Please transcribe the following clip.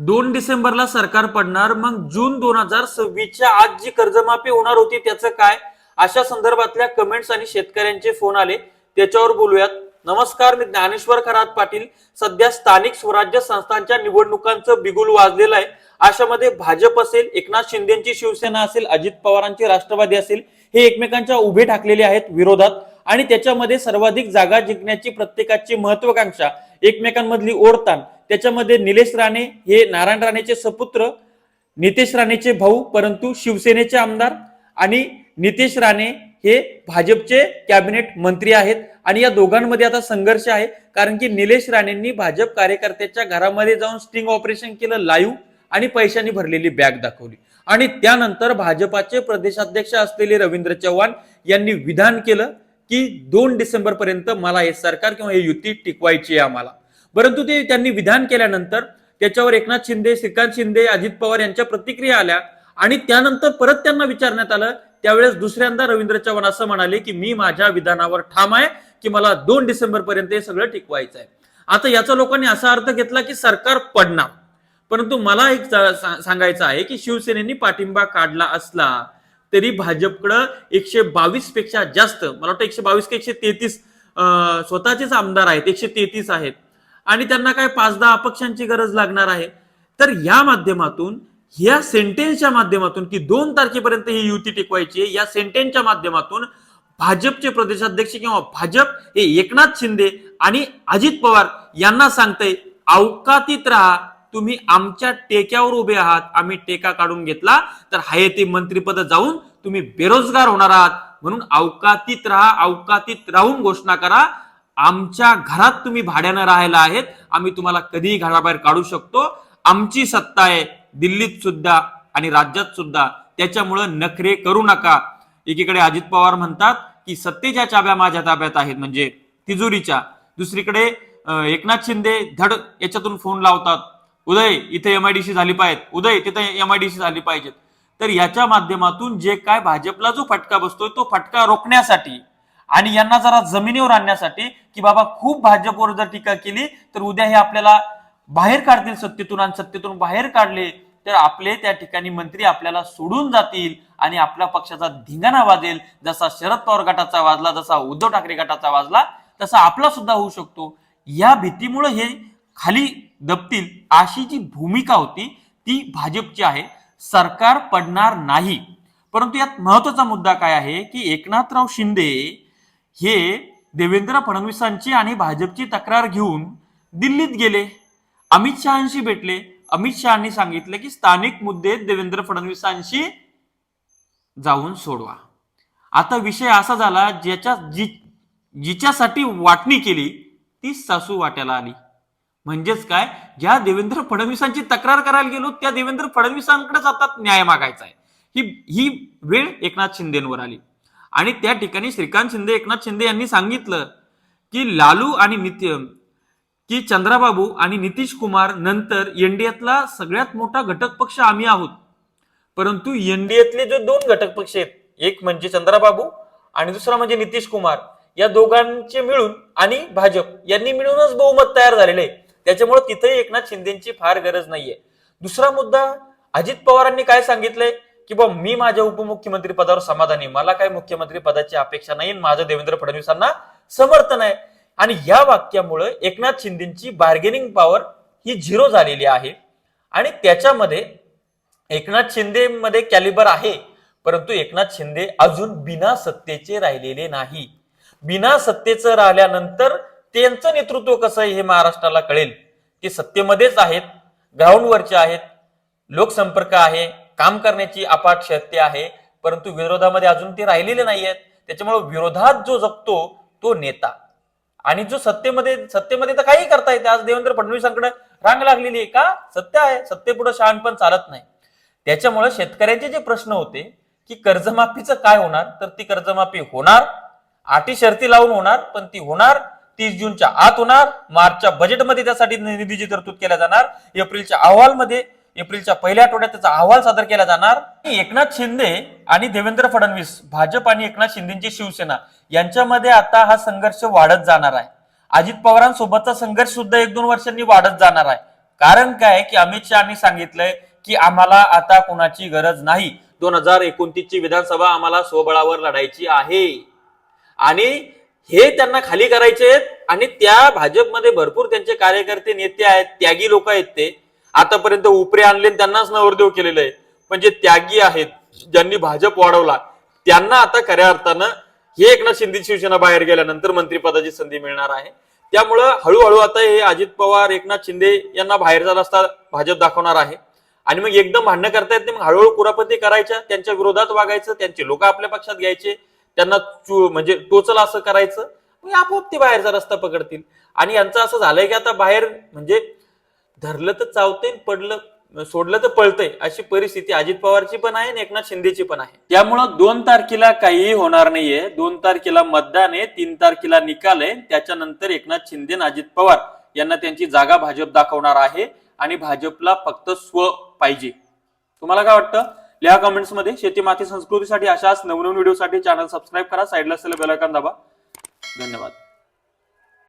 दोन डिसेंबरला सरकार पडणार मग जून दोन हजार सव्वीसच्या आज जी कर्जमाफी होणार होती त्याचं काय? अशा संदर्भातल्या कमेंट्स आणि शेतकऱ्यांचे फोन आले. त्याच्यावर बोलूयात. नमस्कार मी ज्ञानेश्वर खरात पाटील. सध्या स्थानिक स्वराज्य संस्थांच्या निवडणुकांचं बिगुल वाजलेलं आहे. अशामध्ये भाजप असेल एकनाथ शिंदेची शिवसेना असेल अजित पवारांची राष्ट्रवादी असेल हे एकमेकांच्या उभे ठाकलेले आहेत विरोधात. आणि त्याच्यामध्ये सर्वाधिक जागा जिंकण्याची प्रत्येकाची महत्वाकांक्षा एकमेकांमधली ओढताण त्याच्यामध्ये निलेश राणे हे नारायण राणेचे सपुत्र नितेश राणेचे भाऊ परंतु शिवसेनेचे आमदार आणि नितेश राणे हे भाजपचे कॅबिनेट मंत्री आहेत. आणि या दोघांमध्ये आता संघर्ष आहे कारण की निलेश राणेंनी भाजप कार्यकर्त्याच्या घरामध्ये जाऊन स्टिंग ऑपरेशन केलं लाईव्ह आणि पैशांनी भरलेली बॅग दाखवली. आणि त्यानंतर भाजपाचे प्रदेशाध्यक्ष असलेले रवींद्र चव्हाण यांनी विधान केलं. की दोन डिसेंबर पर्यंत मला हे सरकार किंवा हे युती टिकवायची आहे आम्हाला. परंतु ते त्यांनी विधान केल्यानंतर त्याच्यावर एकनाथ शिंदे श्रीकांत शिंदे अजित पवार यांच्या प्रतिक्रिया आल्या आणि त्यानंतर परत त्यांना विचारण्यात आलं. त्यावेळेस दुसऱ्यांदा रवींद्र चव्हाण असं म्हणाले की मी माझ्या विधानावर ठाम आहे की मला दोन डिसेंबर पर्यंत हे सगळं टिकवायचं आहे. आता याचा लोकांनी असा अर्थ घेतला की सरकार पडणार. परंतु मला एक सांगायचं आहे की शिवसेनेनी पाठिंबा काढला असला तरी भाजपकडं एकशे बावीसपेक्षा जास्त मला वाटतं एकशे बावीस का एकशे तेहतीस स्वतःचेच आमदार आहेत एकशे तेहतीस आहेत. आणि त्यांना काय पाच दहा अपक्षांची गरज लागणार आहे. तर या माध्यमातून या सेंटेन्सच्या माध्यमातून की दोन तारखेपर्यंत ही युती टिकवायची आहे या सेंटेन्सच्या माध्यमातून भाजपचे प्रदेशाध्यक्ष किंवा भाजप हे एकनाथ शिंदे आणि अजित पवार यांना सांगतंय अवकातीत राहा तुम्ही आमच्या टेक्यावर उभे आहात आम्ही टेका काढून घेतला तर हाय ते मंत्रीपद जाऊन तुम्ही बेरोजगार होणार आहात. म्हणून अवकातीत राहा अवकातीत राहून घोषणा करा. आमच्या घरात तुम्ही भाड्यानं राहायला आहेत आम्ही तुम्हाला कधीही घराबाहेर काढू शकतो. आमची सत्ता आहे दिल्लीत सुद्धा आणि राज्यात सुद्धा. त्याच्यामुळं नखरे करू नका. एकीकडे अजित पवार म्हणतात की सत्तेच्या चाब्या माझ्या ताब्यात आहेत म्हणजे तिजोरीच्या. दुसरीकडे एकनाथ शिंदे धड याच्यातून फोन लावतात. उदय इथे एमआयडीसी झाली पाहिजेत. उदय तिथे एमआयडीसी झाली पाहिजेत. तर याच्या माध्यमातून जे काय भाजपला जो फटका बसतोय तो फटका रोखण्यासाठी आणि यांना जरा जमिनीवर आणण्यासाठी की बाबा खूप भाजपवर जर टीका केली तर उद्या हे आपल्याला बाहेर काढतील सत्तेतून आणि सत्तेतून बाहेर काढले तर आपले त्या ठिकाणी मंत्री आपल्याला सोडून जातील आणि आपल्या पक्षाचा धिंगाणा वाजेल. जसा शरद पवार गटाचा वाजला जसा उद्धव ठाकरे गटाचा वाजला तसा आपला सुद्धा होऊ शकतो. या भीतीमुळे हे खाली दबतील अशी जी भूमिका होती ती भाजपची आहे. सरकार पडणार नाही. परंतु यात महत्त्वाचा मुद्दा काय आहे की एकनाथराव शिंदे हे देवेंद्र फडणवीसांची आणि भाजपची तक्रार घेऊन दिल्लीत गेले. अमित शहाशी भेटले. अमित शहानी सांगितलं की स्थानिक मुद्दे देवेंद्र फडणवीसांशी जाऊन सोडवा. आता विषय असा झाला ज्याच्या जी जिच्यासाठी वाटणी केली ती सासू वाट्याला आली. म्हणजेच काय? ज्या देवेंद्र फडणवीसांची तक्रार करायला गेलो त्या देवेंद्र फडणवीसांकडेच आता न्याय मागायचा आहे. ही ही वेळ एकनाथ शिंदेवर आली. आणि त्या ठिकाणी श्रीकांत शिंदे एकनाथ शिंदे यांनी सांगितलं की लालू आणि नित्य की चंद्राबाबू आणि नितीश कुमार नंतर एनडीएतला सगळ्यात मोठा घटक पक्ष आम्ही आहोत. परंतु एनडीएतले जे दोन घटक पक्ष आहेत एक म्हणजे चंद्राबाबू आणि दुसरा म्हणजे नितीश कुमार या दोघांचे मिळून आणि भाजप यांनी मिळूनच बहुमत तयार झालेले आहे. त्याच्यामुळे तिथेही एकनाथ शिंदेची फार गरज नाहीये. दुसरा मुद्दा अजित पवारांनी काय सांगितलंय? की बा मी माझ्या उपमुख्यमंत्री पदावर समाधानी मला काय मुख्यमंत्री पदाची अपेक्षा नाही आणि माझं देवेंद्र फडणवीसांना समर्थन आहे. आणि या वाक्यामुळे एकनाथ शिंदेची बार्गेनिंग पॉवर ही झिरो झालेली आहे. आणि त्याच्यामध्ये एकनाथ शिंदे मध्ये कॅलिबर आहे. परंतु एकनाथ शिंदे अजून बिना सत्तेचे राहिलेले नाही. बिना सत्तेचं राहिल्यानंतर त्यांचं नेतृत्व कसं आहे हे महाराष्ट्राला कळेल. ते सत्तेमध्येच आहेत ग्राउंडवरचे आहेत लोकसंपर्क आहे काम करण्याची अपाट शक्ती आहे परंतु विरोधामध्ये अजून ते राहिलेले नाही आहेत त्याच्यामुळे विरोधात जो जगतो तो नेता. आणि जो सत्तेमध्ये सत्तेमध्ये तर काही करता येते आज देवेंद्र फडणवीसांकडे रांग लागलेली आहे का? सत्य आहे. सत्तेपुढे शहाणपण चालत नाही. त्याच्यामुळे शेतकऱ्यांचे जे प्रश्न होते की कर्जमाफीचं काय होणार? तर ती कर्जमाफी होणार. अटी शर्ती लावून होणार पण ती होणार. तीस जूनच्या आत होणार. मार्चच्या बजेटमध्ये त्यासाठी निधीची तरतूद केल्या जाणार. एप्रिलच्या अहवालमध्ये एप्रिलच्या पहिल्या आठवड्यात त्याचा अहवाल सादर केला जाणार. एकनाथ शिंदे आणि देवेंद्र फडणवीस भाजप आणि एकनाथ शिंदेची शिवसेना यांच्यामध्ये आता हा संघर्ष वाढत जाणार आहे. अजित पवारांसोबतचा संघर्ष सुद्धा एक दोन वर्षांनी वाढत जाणार आहे. कारण काय? की अमित शहानी सांगितलंय की आम्हाला आता कोणाची गरज नाही. दोन हजार एकोणतीस ची विधानसभा आम्हाला स्वबळावर लढायची आहे. आणि हे त्यांना खाली करायचे आहेत आणि त्या भाजपमध्ये भरपूर त्यांचे कार्यकर्ते नेते आहेत त्यागी लोक आहेत ते. आतापर्यंत उपरे आणले त्यांनाच नवरदेव केलेले आहे पण जे त्यागी आहेत ज्यांनी भाजप वाढवला त्यांना आता खऱ्या अर्थानं हे एकनाथ शिंदे शिवसेना बाहेर गेल्यानंतर मंत्रिपदाची संधी मिळणार आहे. त्यामुळं हळूहळू आता हे अजित पवार एकनाथ शिंदे यांना बाहेरचा रस्ता भाजप दाखवणार आहे. आणि मग एकदम भांडणं करता येत नाही मग हळूहळू कुरापती करायच्या त्यांच्या विरोधात वागायचं त्यांचे लोक आपल्या पक्षात घ्यायचे त्यांना म्हणजे टोचला असं करायचं मग आपोआप ते बाहेरचा रस्ता पकडतील. आणि यांचं असं झालंय की आता बाहेर म्हणजे धरलं तर चावते पडलं सोडलं तर पळतंय अशी परिस्थिती अजित पवारची पण आहे आणि एकनाथ शिंदेची पण आहे. त्यामुळं दोन तारखेला काहीही होणार नाहीये. दोन तारखेला मतदान आहे तीन तारखेला निकाल आहे. त्याच्यानंतर एकनाथ शिंदे आणि अजित पवार यांना त्यांची जागा भाजप दाखवणार आहे आणि भाजपला फक्त स्व पाहिजे. तुम्हाला काय वाटतं? लिहा कमेंट्समध्ये. शेती माती संस्कृतीसाठी अशाच नवनवीन व्हिडिओसाठी चॅनल सबस्क्राईब करा. साईडला असलेलं बेल आयकॉन दाबा. धन्यवाद.